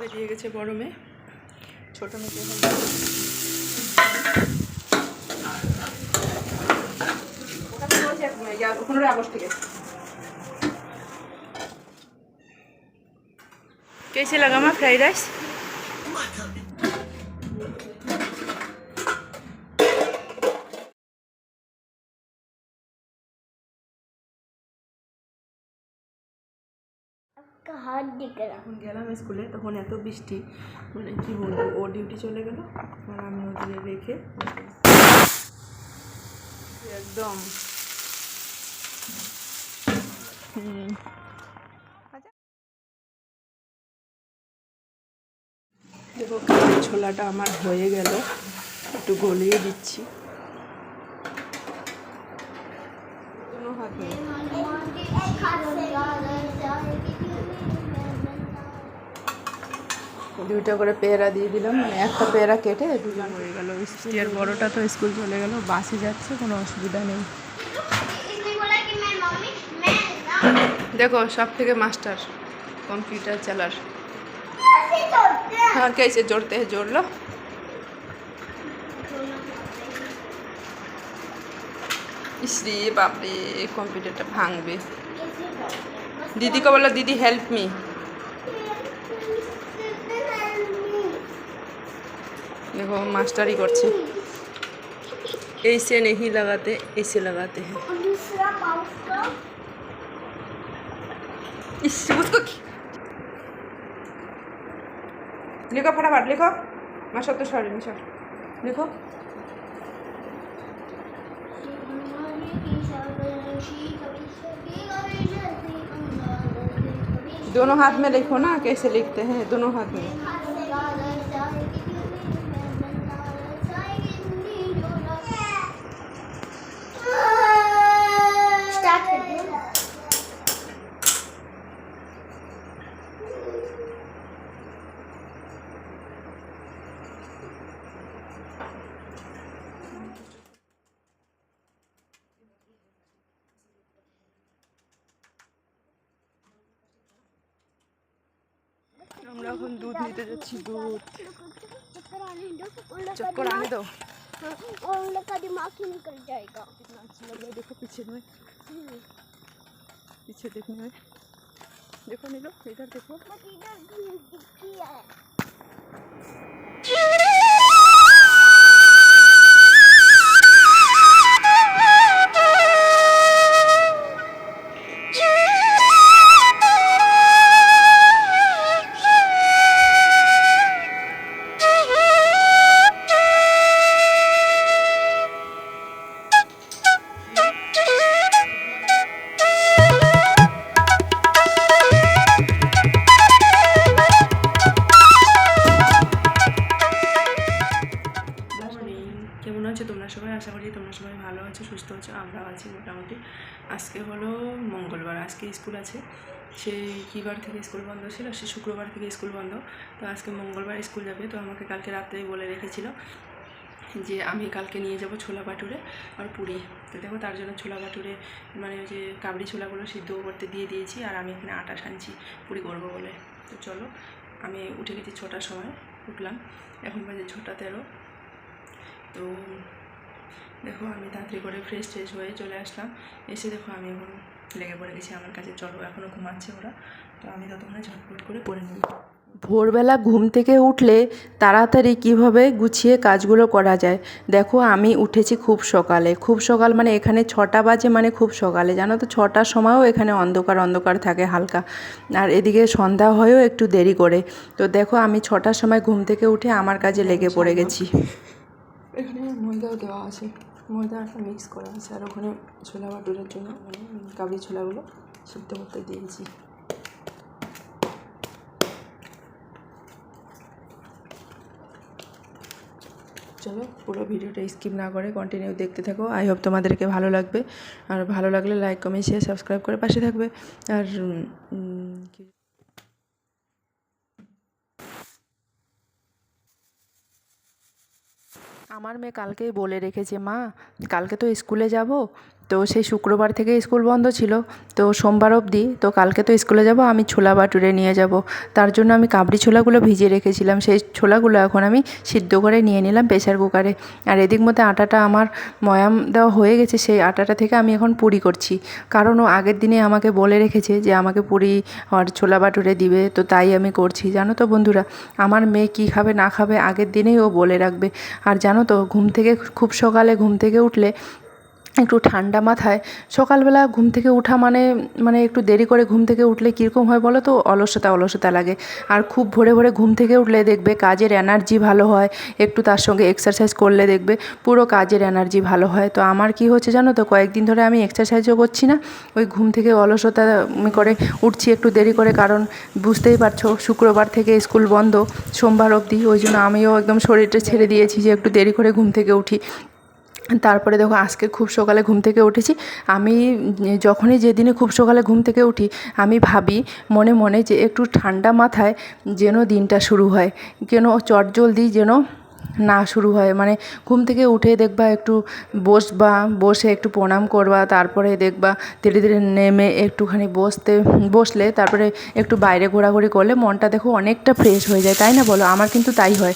বেরিয়ে গেছে বড় মেয়ে ছোট মেয়ে এখন ওখানে বলছে এক মেয়ে, ইয়া- পনেরোই আগস্ট থেকে कैसे लगा मैं फ्राइड राइस হাত এখন গেলাম স্কুলে তখন এত বৃষ্টি। মানে কি বলব ও ডিউটি চলে গেল আর আমি ওদের রেখে একদম। দেখো দেখো ছোলাটা আমার হয়ে গেল একটু গলিয়ে দিচ্ছি। হাতে দুইটা করে পেয়ারা দিয়ে দিলাম মানে একটা পেয়ারা কেটে দুজন হয়ে গেল আর বড়টা তো স্কুল চলে গেল বাসে যাচ্ছে কোনো অসুবিধা নেই इसने बोला कि मैं मम्मी मैं ना দেখো সব থেকে মাস্টার কম্পিউটার চালার ऐसे जोड़ते हैं हाँ कैसे जोड़ते हैं जोड़ लो ইসরে বাপরে কম্পিউটারটা ভাঙবে कैसे जोड़ते हैं দিদিকে বলো দিদি হেল্প देखो मास्टरी করছে ऐसे नहीं लगाते ऐसे लगाते हैं और दूसरा माउस का इस उसको की- लिखो फटाफट लिखो मैं सब तो सॉरी सर लिखो दोनों हाथ में लिखो ना कैसे लिखते हैं दोनों हाथ में এখন দুধ নিতে যাচ্ছি দুধ चक्कर आने दो उन लोग चक्कर आने दो का और उन लोग का दिमाग ही निकल जाएगा कितना अच्छा लग रहा है देखो पीछे में पीछे देखने में देखो नीलो इधर देखो बट इधर दिखती है ভালো আছো, সুস্থ আছো, আমরাও আছি মোটামুটি। আজকে হলো মঙ্গলবার, আজকে স্কুল আছে। সে কিবার থেকে স্কুল বন্ধ ছিল, সে শুক্রবার থেকে স্কুল বন্ধ। তো আজকে মঙ্গলবার স্কুল যাবে, তো আমাকে কালকে রাত্রেই বলে রেখেছিল যে আমি কালকে নিয়ে যাব ছোলা বাটুরে আর পুরি। তো দেখো তার জন্য ছোলা বাটুরে মানে ওই যে কাবড়ি ছোলাগুলো সিদ্ধ করতে দিয়ে দিয়েছি আর আমি এখানে আটা সানছি পুরি করব বলে। তো চলো, আমি উঠে গেছি ছটার সময়, উঠলাম। এখন বাজে ছটা তেরো। তো দেখো আমি তাড়াতাড়ি করে ফ্রেশ ট্রেশ হয়ে চলে আসলাম। এসে দেখো আমি এখন লেগে পড়ে গেছি আমার কাছে চলো এখনও ঘুমাচ্ছে ওরা। তো আমি ততক্ষণে ঝটপট করে পড়ে নিই ভোরবেলা ঘুম থেকে উঠলে তাড়াতাড়ি কীভাবে গুছিয়ে কাজগুলো করা যায়? দেখো আমি উঠেছি খুব সকালে। খুব সকাল মানে এখানে ছটা বাজে মানে খুব সকালে। জানো তো ছটার সময়ও এখানে অন্ধকার অন্ধকার থাকে হালকা। আর এদিকে সন্ধ্যা হয়েও একটু দেরি করে। তো দেখো আমি ছটার সময় ঘুম থেকে উঠে আমার কাজে লেগে পড়ে গেছি। এখানে ময়দাও দেওয়া আছে। ময়দাটা মিক্স করা আছে আর ওখানে ছোলা বাটুরের জন্য মানে কাবলি ছোলাগুলো সিদ্ধ করতে দিয়েছি। চলো পুরো ভিডিওটা স্কিপ না করে কন্টিনিউ দেখতে থাকো। আই হোপ তোমাদেরকে ভালো লাগবে। আর ভালো লাগলে লাইক কমেন্ট শেয়ার সাবস্ক্রাইব করে পাশে থাকবে। আর উম, কি- আমার মেয়ে কালকেই বলে রেখেছে মা কালকে তো স্কুলে যাব তো সেই শুক্রবার থেকে স্কুল বন্ধ ছিল। তো সোমবার অবধি, তো কালকে তো স্কুলে যাব, আমি ছোলা বাটুরে নিয়ে যাব। তার জন্য আমি কাবড়ি ছোলাগুলো ভিজিয়ে রেখেছিলাম। সেই ছোলাগুলো এখন আমি সিদ্ধ করে নিয়ে নিলাম প্রেসার কুকারে। আর এদিক মধ্যে আটাটা আমার ময়াম দেওয়া হয়ে গেছে, সেই আটাটা থেকে আমি এখন পুরি করছি। কারণ ও আগের দিনে আমাকে বলে রেখেছে যে আমাকে পুরি আর ছোলা বাটুরে দিবে, তো তাই আমি করছি। জানো তো বন্ধুরা, আমার মেয়ে কী খাবে না খাবে আগের দিনেই ও বলে রাখবে। আর জানো তো, ঘুম থেকে, খুব সকালে ঘুম থেকে উঠলে একটু ঠান্ডা মাথায়, সকালবেলা ঘুম থেকে উঠা মানে মানে একটু দেরি করে ঘুম থেকে উঠলে কীরকম হয় বলো তো? অলসতা অলসতা লাগে। আর খুব ভোরে ভোরে ঘুম থেকে উঠলে দেখবে কাজের এনার্জি ভালো হয়, একটু তার সঙ্গে এক্সারসাইজ করলে দেখবে পুরো কাজের এনার্জি ভালো হয়। তো আমার কি হচ্ছে জানো তো? কয়েকদিন ধরে আমি এক্সারসাইজও করছি না, ওই ঘুম থেকে অলসতা করে উঠছি একটু দেরি করে কারণ বুঝতেই পারছ শুক্রবার থেকে স্কুল বন্ধ, সোমবার অবধি, ওই জন্য আমিও একদম শরীরটা ছেড়ে দিয়েছি যে একটু দেরি করে ঘুম থেকে উঠি। তারপরে দেখো আজকে খুব সকালে ঘুম থেকে উঠেছি। আমি যখনই যেদিনে খুব সকালে ঘুম থেকে উঠি, আমি ভাবি মনে মনে যে একটু ঠান্ডা মাথায় যেন দিনটা শুরু হয় কেন চটজলদি যেন না শুরু হয়। মানে ঘুম থেকে উঠে দেখবা একটু বসবা, বসে একটু প্রণাম করবা, তারপরে দেখবা ধীরে ধীরে নেমে একটুখানি বসতে, বসলে তারপরে একটু বাইরে ঘোরাঘুরি করলে মনটা দেখো অনেকটা ফ্রেশ হয়ে যায়। তাই না বলো? আমার কিন্তু তাই হয়।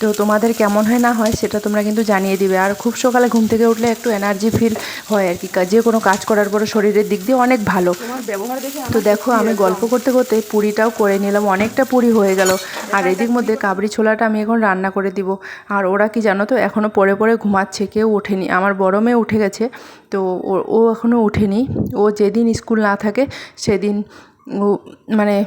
তো তোমাদের কেমন হয় না হয় সেটা তোমরা কিন্তু জানিয়ে দিবে। আর খুব সকালে ঘুম থেকে উঠলে একটু এনার্জি ফিল হয় আর কি। যে কোনো কাজ করার পরে শরীরের দিক দিয়ে অনেক ভালো। ব্যবহার দেখে তো দেখো আমি গল্প করতে করতে পুরিটাও করে নিলাম অনেকটা পুরি হয়ে গেল। আর এদিক মধ্যে কাবড়ি ছোলাটা আমি এখন রান্না করে দিব। আর ওরা কি জানো তো এখনও পরে পরে ঘুমাচ্ছে কেউ ওঠেনি। আমার বড় মেয়ে উঠে গেছে তো ও- ও এখনও উঠেনি ও যেদিন স্কুল না থাকে সেদিন ও মানে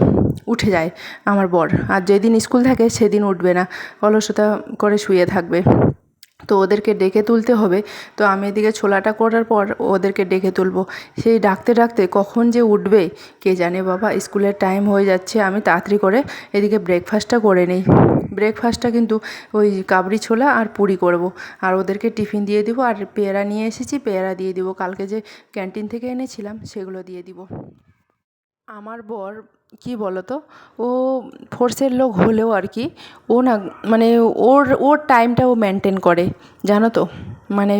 উঠে যায় আমার বর। আর যেদিন স্কুল থাকে সেদিন উঠবে না। অলসতা করে শুয়ে থাকবে। তো ওদেরকে ডেকে তুলতে হবে। তো আমি এদিকে ছোলাটা করার পর ওদেরকে ডেকে তুলবো। সেই ডাকতে ডাকতে কখন যে উঠবে, কে জানে বাবা, স্কুলের টাইম হয়ে যাচ্ছে। আমি তাড়াতাড়ি করে এদিকে ব্রেকফাস্টটা করে নিই। ব্রেকফাস্টটা কিন্তু ওই কাবরি ছোলা আর পুরি করব। আর ওদেরকে টিফিন দিয়ে দিব। আর পেয়ারা নিয়ে এসেছি, পেয়ারা দিয়ে দিব। কালকে যে ক্যান্টিন থেকে এনেছিলাম, সেগুলো দিয়ে দিব। আমার বর কি বলো তো ও ফোর্সের লোক হলেও আর কি, ও না মানে ওর ওর টাইমটা ও মেনটেন করে, জানো তো? মানে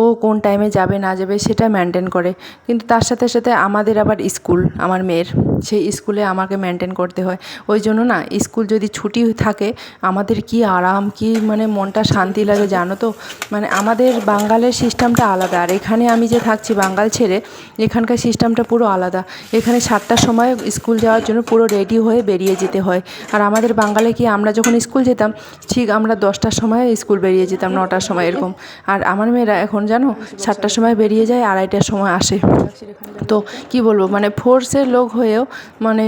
ও কোন টাইমে যাবে, না যাবে সেটা মেনটেন করে। কিন্তু তার সাথে সাথে আমাদের আবার স্কুল আমার মেয়ের। সেই স্কুলে আমাকে মেনটেন করতে হয়। ওই জন্য না স্কুল যদি ছুটি থাকে, আমাদের কি আরাম, কি মানে মনটা শান্তি লাগে জানো তো? মানে আমাদের বাঙ্গালের সিস্টেমটা আলাদা। আর এখানে আমি যে থাকছি বাঙ্গাল ছেড়ে, এখানকার সিস্টেমটা পুরো আলাদা। এখানে সাতটার সময় স্কুল যাওয়ার জন্য পুরো রেডি হয়ে বেরিয়ে যেতে হয়। আর আমাদের বাঙ্গালে কি আমরা যখন স্কুল যেতাম, ঠিক আমরা দশটার সময় স্কুল বেরিয়ে যেতাম, নটার সময় এরকম। আর আমার মেয়েরা এখন জানো সাতটার সময় বেরিয়ে যায়, আড়াইটার সময় আসে। তো কি বলব মানে ফোর্সের লোক হয়েও মানে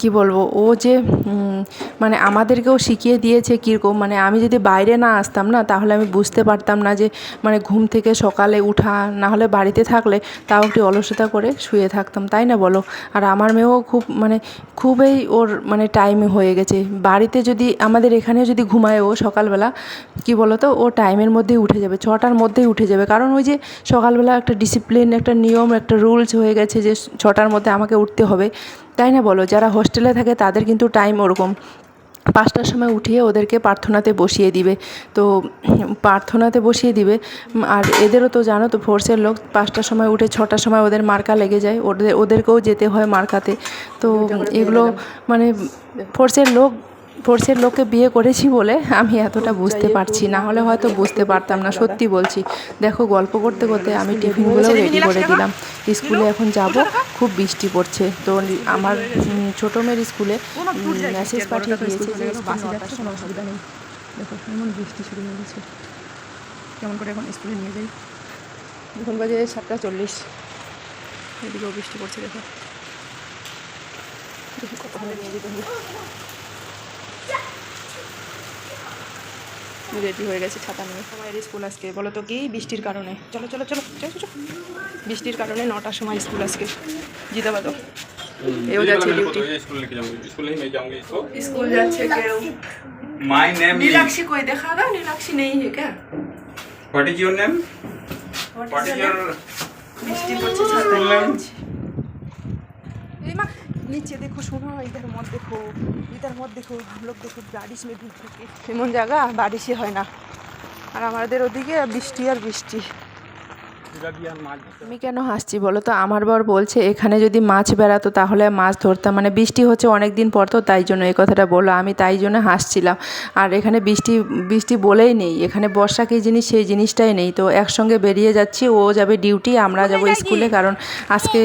কি বলব, ও যে মানে আমাদেরকেও শিখিয়ে দিয়েছে কীরকম মানে আমি যদি বাইরে না আসতাম না, তাহলে আমি বুঝতে পারতাম না যে মানে ঘুম থেকে সকালে উঠা, না হলে বাড়িতে থাকলে তাও একটু অলসতা করে শুয়ে থাকতাম, তাই না বলো? আর আমার মেয়েও খুব মানে খুবই ওর মানে টাইম হয়ে গেছে। বাড়িতে যদি, আমাদের এখানে যদি ঘুমায় ও সকালবেলা, কি বলো তো ও টাইমের মধ্যেই উঠে যাবে, ছটার মধ্যেই উঠে যাবে। কারণ ওই যে, সকালবেলা একটা ডিসিপ্লিন একটা নিয়ম, একটা রুলস হয়ে গেছে যে, ছটার মধ্যে আমাকে উঠতে হবে। তাই না বলো? যারা হোস্টেলে থাকে তাদের কিন্তু টাইম ওরকম। পাঁচটার সময় উঠিয়ে ওদেরকে প্রার্থনাতে বসিয়ে দিবে। তো প্রার্থনাতে বসিয়ে দিবে। আর এদেরও তো জানো তো ফোর্সের লোক পাঁচটার সময় উঠে ছটার সময় ওদের মার্কা লেগে যায়। ওদের ওদেরকেও যেতে হয় মার্কাতে। তো এগুলো মানে ফোর্সের লোক ফোর্সের লোককে বিয়ে করেছি বলে আমি এতটা বুঝতে পারছি না হলে হয়তো বুঝতে পারতাম না সত্যি বলছি দেখো গল্প করতে করতে আমি টিফিনগুলো রেডি করে দিলাম স্কুলে এখন যাব খুব বৃষ্টি পড়ছে তো আমার ছোটো মেয়ের স্কুলে মেসেজ পাঠিয়ে দিয়েছে যে কোনো অসুবিধা নেই দেখো এমন বৃষ্টি শুরু হয়ে গেছে কেমন করে এখন স্কুলে নিয়ে যাই এখন বাজে সাতটা চল্লিশ এদিকেও বৃষ্টি পড়ছে দেখো দেখি কতক্ষণে নিয়ে যেতে হবে রেডি হয়ে গেছে ছাতা নিয়ে। সবাই স্কুল আজকে বলো তো কি? বৃষ্টির কারণে। চলো চলো চলো চলো চলো। বৃষ্টির কারণে নটার সময় স্কুল আজকে। জিতাবাদ এও যাচ্ছে ডিউটি স্কুল যাচ্ছে কেউ। মাই নেম কই? দেখা দাও নেই হে কে what is your name what is your বৃষ্টি পড়ছে ছাতা নিয়ে नीचे देखो सुनो इधर मत देखो इधर मत देखो हम लोग देखो बारिश में भीग सके এমন জায়গা বারিশে হয় না আর আমাদের ওদিকে বৃষ্টি আর বৃষ্টি আমি কেন হাসছি বলো তো? আমার বর বলছে এখানে যদি মাছ বেড়াতো তাহলে মাছ ধরতাম। মানে বৃষ্টি হচ্ছে অনেক দিন পর তো তাই জন্য এই কথাটা বলল। আমি তাই জন্য হাসছিলাম। আর এখানে বৃষ্টি বৃষ্টি বলেই নেই। এখানে বর্ষা কী জিনিস সেই জিনিসটাই নেই। তো একসঙ্গে বেরিয়ে যাচ্ছি ও যাবে ডিউটি আমরা যাব স্কুলে। কারণ আজকে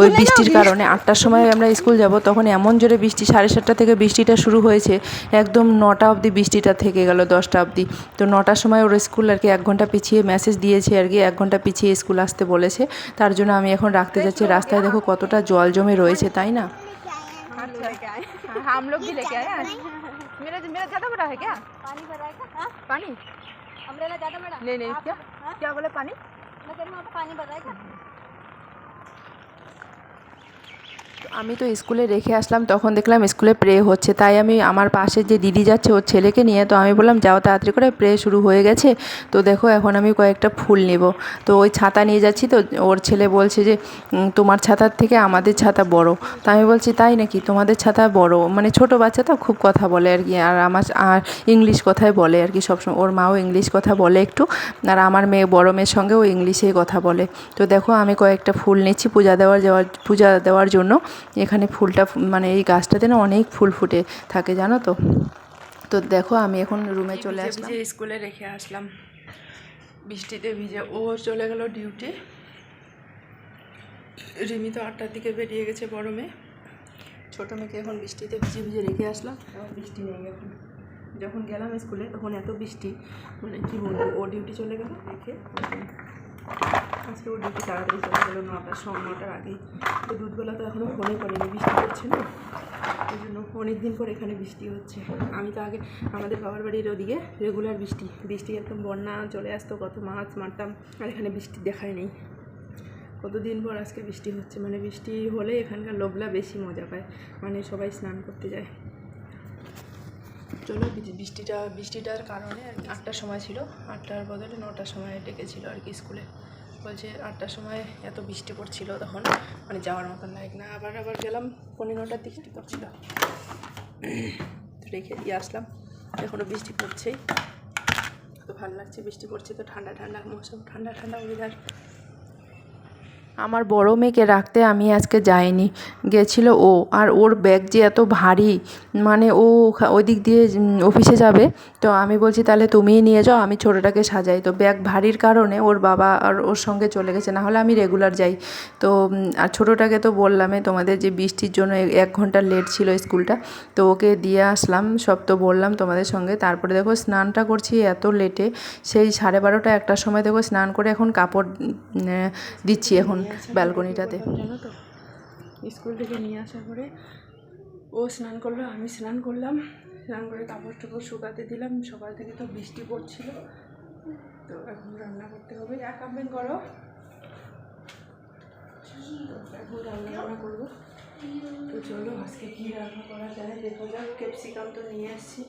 ওই বৃষ্টির কারণে আটটার সময় আমরা স্কুল যাব তখন এমন জোরে বৃষ্টি সাড়ে সাতটা থেকে বৃষ্টিটা শুরু হয়েছে। একদম নটা অবধি বৃষ্টিটা থেকে গেল দশটা অবধি। তো নটার সময় ওর স্কুল আর কি এক ঘণ্টা পিছিয়ে মেসেজ দিয়েছে আর কি এক ঘণ্টা পিছিয়ে স্কুল আসতে বলেছে তার জন্য আমি এখন রাখতে যাচ্ছি রাস্তায় দেখো কতটা জল জমে রয়েছে তাই না हम लोग भी लेके आए आज मेरा मेरा ज़्यादा बड़ा है क्या पानी भरा है क्या पानी अम्ब्रेला ज्यादा बड़ा नहीं नहीं क्या क्या बोले पानी मैं कह रही हूँ वहाँ पे पानी भरा है क्या আমি তো স্কুলে রেখে আসলাম, তখন দেখলাম স্কুলে প্রে হচ্ছে। তাই আমি আমার পাশে যে দিদি যাচ্ছে ওর ছেলেকে নিয়ে, তো আমি বললাম, যাও তাড়াতাড়ি করে প্রে শুরু হয়ে গেছে। তো দেখো এখন আমি কয়েকটা ফুল নেব। তো ওই ছাতা নিয়ে যাচ্ছি, তো ওর ছেলে বলছে যে তোমার ছাতার থেকে আমাদের ছাতা বড়। তো আমি বলছি, তাই নাকি? তোমাদের ছাতা বড়? মানে ছোট বাচ্চা তো খুব কথা বলে আর কি, আর আমার আর ইংলিশ কথাই বলে আর কি সবসময়। ওর মাও ইংলিশ কথা বলে একটু, আর আমার মেয়ে, বড় মেয়ের সঙ্গেও ইংলিশেই কথা বলে। তো দেখো আমি কয়েকটা ফুল নিচ্ছি, পূজা দেওয়ার যাওয়ার, পূজা দেওয়ার জন্য। এখানে ফুলটা মানে এই গাছটাতে না অনেক ফুল ফুটে থাকে জানো তো? তো দেখো আমি এখন রুমে চলে আসলাম। স্কুলে রেখে আসলাম। বৃষ্টিতে ভিজে ও চলে গেল ডিউটি রিমি তো আটটার দিকে বেরিয়ে গেছে বড় মেয়ে। ছোটো মেয়েকে এখন বৃষ্টিতে ভিজে ভিজে রেখে আসলাম। এখন বৃষ্টি নেই এখন। যখন গেলাম স্কুলে তখন এত বৃষ্টি। মানে কী বলব ও ডিউটি চলে গেল রেখে আজকে ওর ডিউটি তাড়াতাড়ি চলে গেলো নটার সময় নটার আগেই। তো দুধবেলা তো এখনও ফোনে করেনি, বৃষ্টি হচ্ছে না? ওই জন্য অনেক দিন পর এখানে বৃষ্টি হচ্ছে। আমি তো আগে আমাদের বাবার বাড়ির ওদিকে রেগুলার বৃষ্টি। বৃষ্টি একদম বন্যা চলে আসতো, কত মাছ মারতাম, আর এখানে বৃষ্টি দেখায় নেই। কতদিন পর আজকে বৃষ্টি হচ্ছে? মানে বৃষ্টি হলে এখানকার লোকলা বেশি মজা পায়। মানে সবাই স্নান করতে যায়। চলো বৃষ্টিটা, বৃষ্টিটার কারণে আর আটটার সময় ছিল। আটটার বদলে নটার সময় ডেকেছিল আর কি স্কুলে। বলছে আটটার সময় এত বৃষ্টি পড়ছিল তখন মানে যাওয়ার মতন লাইক না। আবার আবার গেলাম পনেরো নটার দিকে বৃষ্টি পড়ছিল তো রেখে দিয়ে আসলাম। এখনও বৃষ্টি পড়ছেই। তো ভালো লাগছে, বৃষ্টি পড়ছে তো ঠান্ডা ঠান্ডা মৌসুম। ঠান্ডা ঠান্ডা ওয়েদার আমার বড় মেয়েকে রাখতে আমি আজকে যাইনি। গেছিল ও। আর ওর ব্যাগ যে এত ভারী মানে ও ওই দিক দিয়ে অফিসে যাবে। তো আমি বলছি, তাহলে তুমিই নিয়ে যাও, আমি ছোটোটাকে সাজাই। তো ব্যাগ ভারীর কারণে ওর বাবা আর ওর সঙ্গে চলে গেছে। না হলে আমি রেগুলার যাই। তো আর ছোটোটাকে তো বললামই তোমাদের যে বৃষ্টির জন্য এক ঘণ্টা লেট ছিল স্কুলটা, তো ওকে দিয়ে আসলাম, সব তো বললাম তোমাদের সঙ্গে। তারপরে দেখো স্নানটা করছি এত লেটে সেই সাড়ে বারোটা একটার সময় দেখো স্নান করে এখন কাপড় দিচ্ছি এখন। ব্যালকনিটাতে। জানো তো স্কুল থেকে নিয়ে আসার পরে ও স্নান করল আমি স্নান করলাম স্নান করে কাপড় টাপড় শুকাতে দিলাম সকাল থেকে তো বৃষ্টি পড়ছিল। তো এখন রান্না করতে হবে। এক কাপবেন করো তো এখন রান্না বান্না করব। তো চলো আজকে কী রান্না করা যায় দেখো যাক। ক্যাপসিকাম তো নিয়ে আসছি।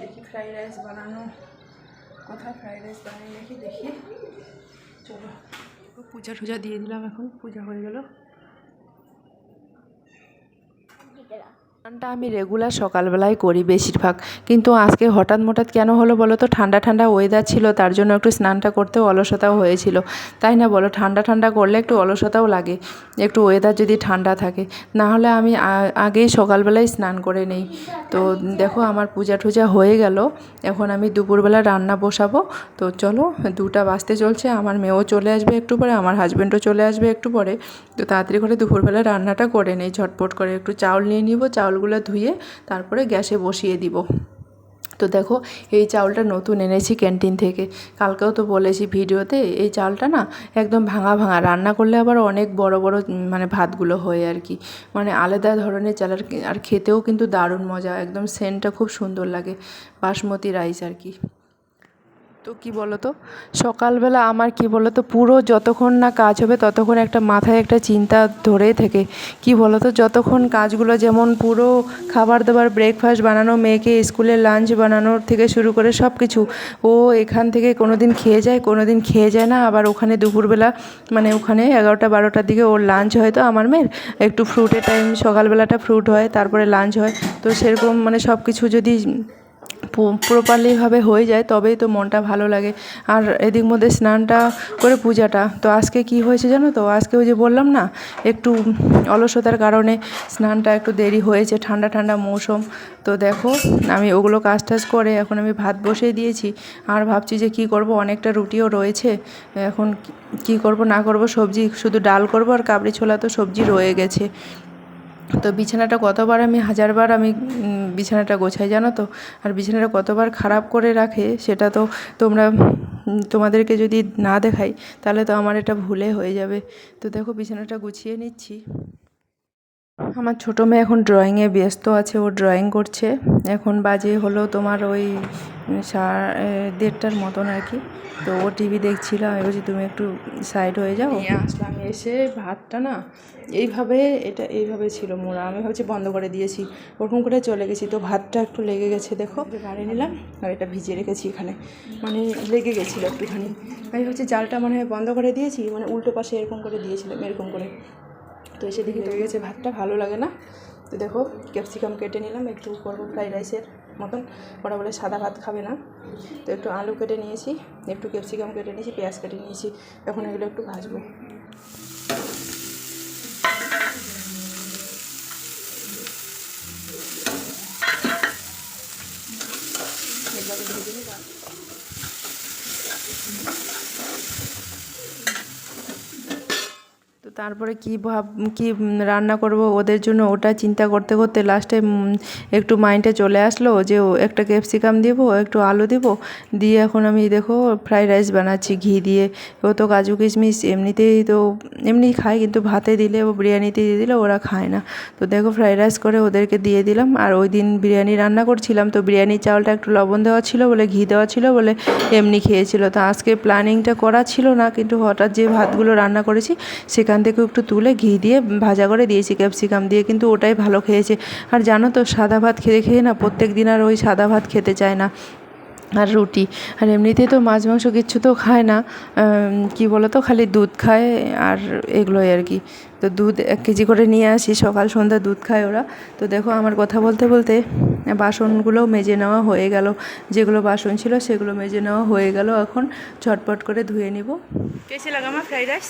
দেখি ফ্রাইড রাইস বানানো কোথায় ফ্রাইড রাইস বানিয়ে নাকি দেখি। চলো। পূজা টুজা দিয়ে দিলাম এখন পূজা হয়ে গেল। স্নানটা আমি রেগুলার সকালবেলায় করি বেশিরভাগ। কিন্তু আজকে হঠাৎ মঠাৎ কেন হলো বলো তো? ঠান্ডা ঠান্ডা ওয়েদার ছিল, তার জন্য একটু স্নানটা করতেও অলসতাও হয়েছিল। তাই না বলো? ঠান্ডা ঠান্ডা করলে একটু অলসতাও লাগে। একটু ওয়েদার যদি ঠান্ডা থাকে। না হলে আমি আগেই সকালবেলায় স্নান করে নেই। তো দেখো আমার পূজা টুজা হয়ে গেল। এখন আমি দুপুরবেলা রান্না বসাবো। তো চলো, দুটা বাজতে চলছে। আমার মেয়েও চলে আসবে একটু পরে, আমার হাজব্যান্ডও চলে আসবে একটু পরে। তো তাড়াতাড়ি করে দুপুরবেলা রান্নাটা করে নেই। ঝটপট করে একটু চাউল নিয়ে নিব। চাউলগুলো ধুয়ে তারপরে গ্যাসে বসিয়ে দিব। তো দেখো, এই চাউলটা নতুন এনেছি ক্যান্টিন থেকে। কালকেও তো বলেছি ভিডিওতে, এই চালটা না একদম ভাঙা ভাঙা, রান্না করলে আবার অনেক বড় বড় মানে ভাতগুলো হয় আর কি। মানে আলাদা ধরনের চাল আর খেতেও কিন্তু দারুণ মজা, একদম সেন্টটা খুব সুন্দর লাগে, বাসমতি রাইস আর কি। তো কি বলো তো সকালবেলা আমার কি বলো তো পুরো যতক্ষণ না কাজ হবে ততক্ষণ একটা মাথায় একটা চিন্তা ধরেই থাকে। কি বলো তো যতক্ষণ কাজগুলো যেমন পুরো খাবার দাবার ব্রেকফাস্ট বানানো, মেয়েকে স্কুলে লাঞ্চ বানানোর থেকে শুরু করে সব কিছু ও এখান থেকে কোনো দিন খেয়ে যায় কোনো দিন খেয়ে যায় না, আবার ওখানে দুপুরবেলা মানে ওখানে এগারোটা, বারোটার দিকে ওর লাঞ্চ হয় তো আমার মেয়ের। একটু ফ্রুটের টাইম সকালবেলাটা ফ্রুট হয়, তারপরে লাঞ্চ হয়। তো সেরকম মানে সব কিছু যদি প্রপারলিভাবে হয়ে যায়, তবেই তো মনটা ভালো লাগে। আর এদিক মধ্যে স্নানটা করে পূজাটা। তো আজকে কি হয়েছে জানো তো? আজকে ওই যে বললাম না, একটু অলসতার কারণে স্নানটা একটু দেরি হয়েছে, ঠান্ডা ঠান্ডা মৌসুম। তো দেখো, আমি ওগুলো কাজ টাজ করে এখন আমি ভাত বসিয়ে দিয়েছি। আর ভাবছি যে কি করব? অনেকটা রুটিও রয়েছে। এখন কি- করব না করব? সবজি, শুধু ডাল করব আর কাবড়ি ছোলা তো সবজি রয়ে গেছে। তো বিছানাটা কতবার আমি, হাজারবার আমি বিছানাটা গোছাই জানো তো? আর বিছানাটা কতবার খারাপ করে রাখে সেটা তো তোমরা তোমাদেরকে যদি না দেখাই, তাহলে তো আমার এটা ভুলে হয়ে যাবে। তো দেখো বিছানাটা গুছিয়ে নিচ্ছি। আমার ছোটো মেয়ে এখন ড্রয়িংয়ে ব্যস্ত আছে, ও ড্রয়িং করছে। এখন বাজে হলো তোমার ওই দেড়টার মতন আর কি। তো ও টিভি দেখছিল, আমি বলছি, তুমি একটু সাইড হয়ে যাও। আসলাম এসে ভাতটা না এইভাবে, এটা এইভাবে ছিল মোড়া। আমি ভাবছি, বন্ধ করে দিয়েছি। ওরকম করে চলে গেছি। তো ভাতটা একটু লেগে গেছে, দেখো। গাড়ি নিলাম, আর এটা ভিজিয়ে রেখেছি এখানে। মানে লেগে গেছিল একটুখানি। আমি ভাবছি, জালটা মনে বন্ধ করে দিয়েছি মানে উল্টো পাশে এরকম করে দিয়েছিলাম, এরকম করে। তো এসে দেখি লেগে গেছে ভাতটা, ভালো লাগে না। তো দেখো ক্যাপসিকাম কেটে নিলাম, একটু করব ফ্রাইড রাইসের মতন। ওরা বলে সাদা ভাত খাবে না। তো একটু আলু কেটে নিয়েছি, একটু ক্যাপসিকাম কেটে নিয়েছি, পেঁয়াজ কেটে নিয়েছি। এখন এগুলো একটু ভাজবো এগুলোকে ভেজে নিই তারপর- তো তারপরে কী ভাব, কী রান্না করব ওদের জন্য ওটা চিন্তা করতে করতে লাস্টে একটু মাইন্ডে চলে আসলো যে একটা ক্যাপসিকাম দিব, একটু আলু দিব, দিয়ে এখন আমি দেখো ফ্রাইড রাইস বানাচ্ছি, ঘি দিয়ে। ও তো কাজু কিশমিশ এমনিতেই তো এমনি খায় কিন্তু ভাতে দিলে ও বিরিয়ানিতে দিয়ে দিলে ওরা খায় না। তো দেখো ফ্রাইড রাইস করে ওদেরকে দিয়ে দিলাম। আর ওই দিন বিরিয়ানি রান্না করছিলাম, তো বিরিয়ানির চাউলটা একটু লবণ দেওয়া ছিল বলে, ঘি দেওয়া ছিল বলে এমনি খেয়েছিল। তো আজকে প্ল্যানিংটা করা ছিল না, কিন্তু হঠাৎ যে ভাতগুলো রান্না করেছি, সেখান থেকে একটু তুলে ঘি দিয়ে ভাজা করে দিয়েছি ক্যাপসিকাম দিয়ে, কিন্তু ওটাই ভালো খেয়েছে। আর জানো তো, সাদা ভাত খেয়ে খেয়ে না প্রত্যেক দিন আর ওই সাদা ভাত খেতে চায় না। আর রুটি। আর এমনিতেই তো মাছ, মাংস কিচ্ছু তো খায় না। কি বলো তো খালি দুধ খায় আর এগুলোই আর কি। তো দুধ এক কেজি করে নিয়ে আসি, সকাল সন্ধ্যা দুধ খায় ওরা। তো দেখো, আমার কথা বলতে বলতে বাসনগুলো মেজে নেওয়া হয়ে গেল। যেগুলো বাসন ছিল সেগুলো মেজে নেওয়া হয়ে গেল। এখন ঝটপট করে ধুয়ে নিব। কেসে আমার ফ্রাইড রাইস।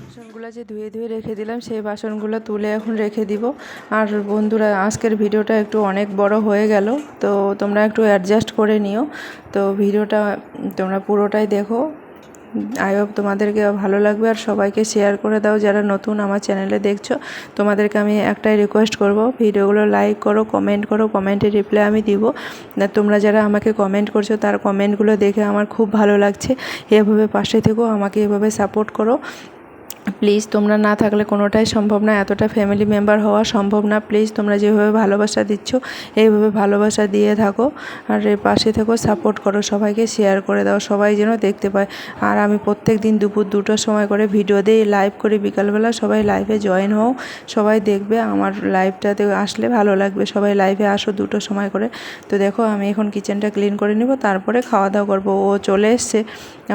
বাসনগুলো যে ধুয়ে ধুয়ে রেখে দিলাম, সেই বাসনগুলো তুলে এখন রেখে দিব। আর বন্ধুরা, আজকের ভিডিওটা একটু অনেক বড় হয়ে গেল, তো তোমরা একটু অ্যাডজাস্ট করে নিও। তো ভিডিওটা তোমরা পুরোটাই দেখো। আই হোপ তোমাদেরকে ভালো লাগবে আর সবাইকে শেয়ার করে দাও যারা নতুন আমার চ্যানেলে দেখছ। তোমাদেরকে আমি একটাই রিকোয়েস্ট করব, ভিডিওগুলো লাইক করো কমেন্ট করো কমেন্টে রিপ্লাই আমি দিব। তোমরা যারা আমাকে কমেন্ট করছ, তার কমেন্টগুলো দেখে আমার খুব ভালো লাগছে। এভাবে পাশে থেকেও আমাকে এভাবে সাপোর্ট করো। প্লিজ তোমরা না থাকলে কোনোটাই সম্ভব না, এতটা ফ্যামিলি মেম্বার হওয়া সম্ভব না। প্লিজ তোমরা যেভাবে ভালোবাসা দিচ্ছ, এইভাবে ভালোবাসা দিয়ে থাকো আর পাশে থেকো সাপোর্ট করো, সবাইকে শেয়ার করে দাও, সবাই যেন দেখতে পায়। আর আমি প্রত্যেক দিন দুপুর দুটোর সময় করে ভিডিও দিই লাইভ করি। বিকালবেলা সবাই লাইভে জয়েন হও, সবাই দেখবে আমার লাইভটাতে আসলে ভালো লাগবে। সবাই লাইভে আসো দুটোর সময় করে। তো দেখো, আমি এখন কিচেনটা ক্লিন করে নেব, তারপরে খাওয়া দাওয়া করব। ও চলে এসছে,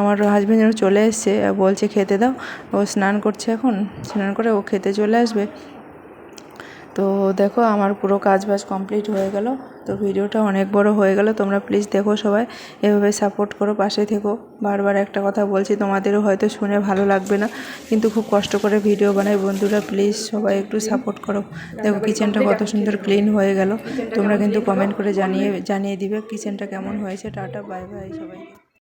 আমার হাজব্যান্ড যেন চলে এসছে, বলছে খেতে দাও। ও স্নান করছে এখন, স্নান করে ও খেতে চলে আসবে। তো দেখো আমার পুরো কাজ বাজ কমপ্লিট হয়ে গেল। তো ভিডিওটা অনেক বড় হয়ে গেল। তোমরা প্লিজ দেখো সবাই, এভাবে সাপোর্ট করো, পাশে থেকো। বারবার একটা কথা বলছি, তোমাদেরও হয়তো শুনে ভালো লাগবে না, কিন্তু খুব কষ্ট করে ভিডিও বানাই। বন্ধুরা প্লিজ সবাই একটু সাপোর্ট করো। দেখো কিচেনটা কত সুন্দর ক্লিন হয়ে গেল। তোমরা কিন্তু কমেন্ট করে জানিয়ে জানিয়ে দিবে কিচেনটা কেমন হয়েছে। টাটা বাই বাই সবাইকে।